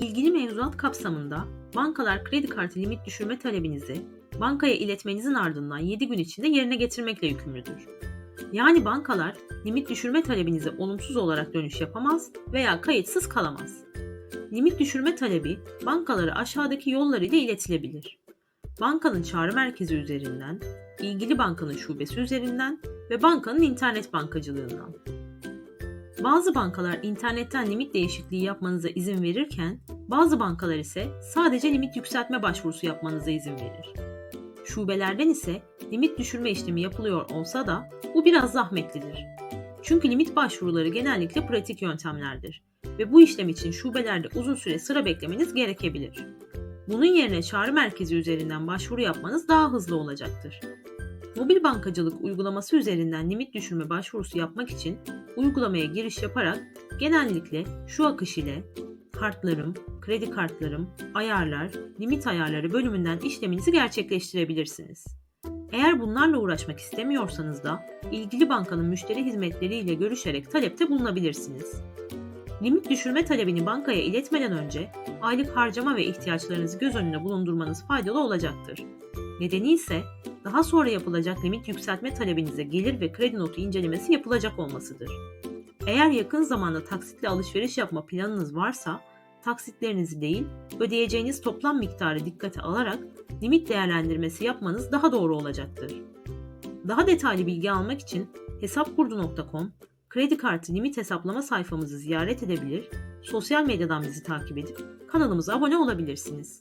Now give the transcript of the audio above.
İlgili mevzuat kapsamında bankalar kredi kartı limit düşürme talebinizi bankaya iletmenizin ardından 7 gün içinde yerine getirmekle yükümlüdür. Yani bankalar limit düşürme talebinize olumsuz olarak dönüş yapamaz veya kayıtsız kalamaz. Limit düşürme talebi bankalara aşağıdaki yollar ile iletilebilir. Bankanın çağrı merkezi üzerinden, ilgili bankanın şubesi üzerinden ve bankanın internet bankacılığından. Bazı bankalar internetten limit değişikliği yapmanıza izin verirken, bazı bankalar ise sadece limit yükseltme başvurusu yapmanıza izin verir. Şubelerden ise limit düşürme işlemi yapılıyor olsa da bu biraz zahmetlidir. Çünkü limit başvuruları genellikle pratik yöntemlerdir ve bu işlem için şubelerde uzun süre sıra beklemeniz gerekebilir. Bunun yerine çağrı merkezi üzerinden başvuru yapmanız daha hızlı olacaktır. Mobil bankacılık uygulaması üzerinden limit düşürme başvurusu yapmak için uygulamaya giriş yaparak genellikle şu akış ile kartlarım, kredi kartlarım, ayarlar, limit ayarları bölümünden işleminizi gerçekleştirebilirsiniz. Eğer bunlarla uğraşmak istemiyorsanız da ilgili bankanın müşteri hizmetleriyle görüşerek talepte bulunabilirsiniz. Limit düşürme talebini bankaya iletmeden önce aylık harcama ve ihtiyaçlarınızı göz önünde bulundurmanız faydalı olacaktır. Nedeni ise daha sonra yapılacak limit yükseltme talebinize gelir ve kredi notu incelemesi yapılacak olmasıdır. Eğer yakın zamanda taksitle alışveriş yapma planınız varsa, taksitlerinizi değil, ödeyeceğiniz toplam miktarı dikkate alarak limit değerlendirmesi yapmanız daha doğru olacaktır. Daha detaylı bilgi almak için hesapkurdu.com, kredi kartı limit hesaplama sayfamızı ziyaret edebilir, sosyal medyadan bizi takip edip kanalımıza abone olabilirsiniz.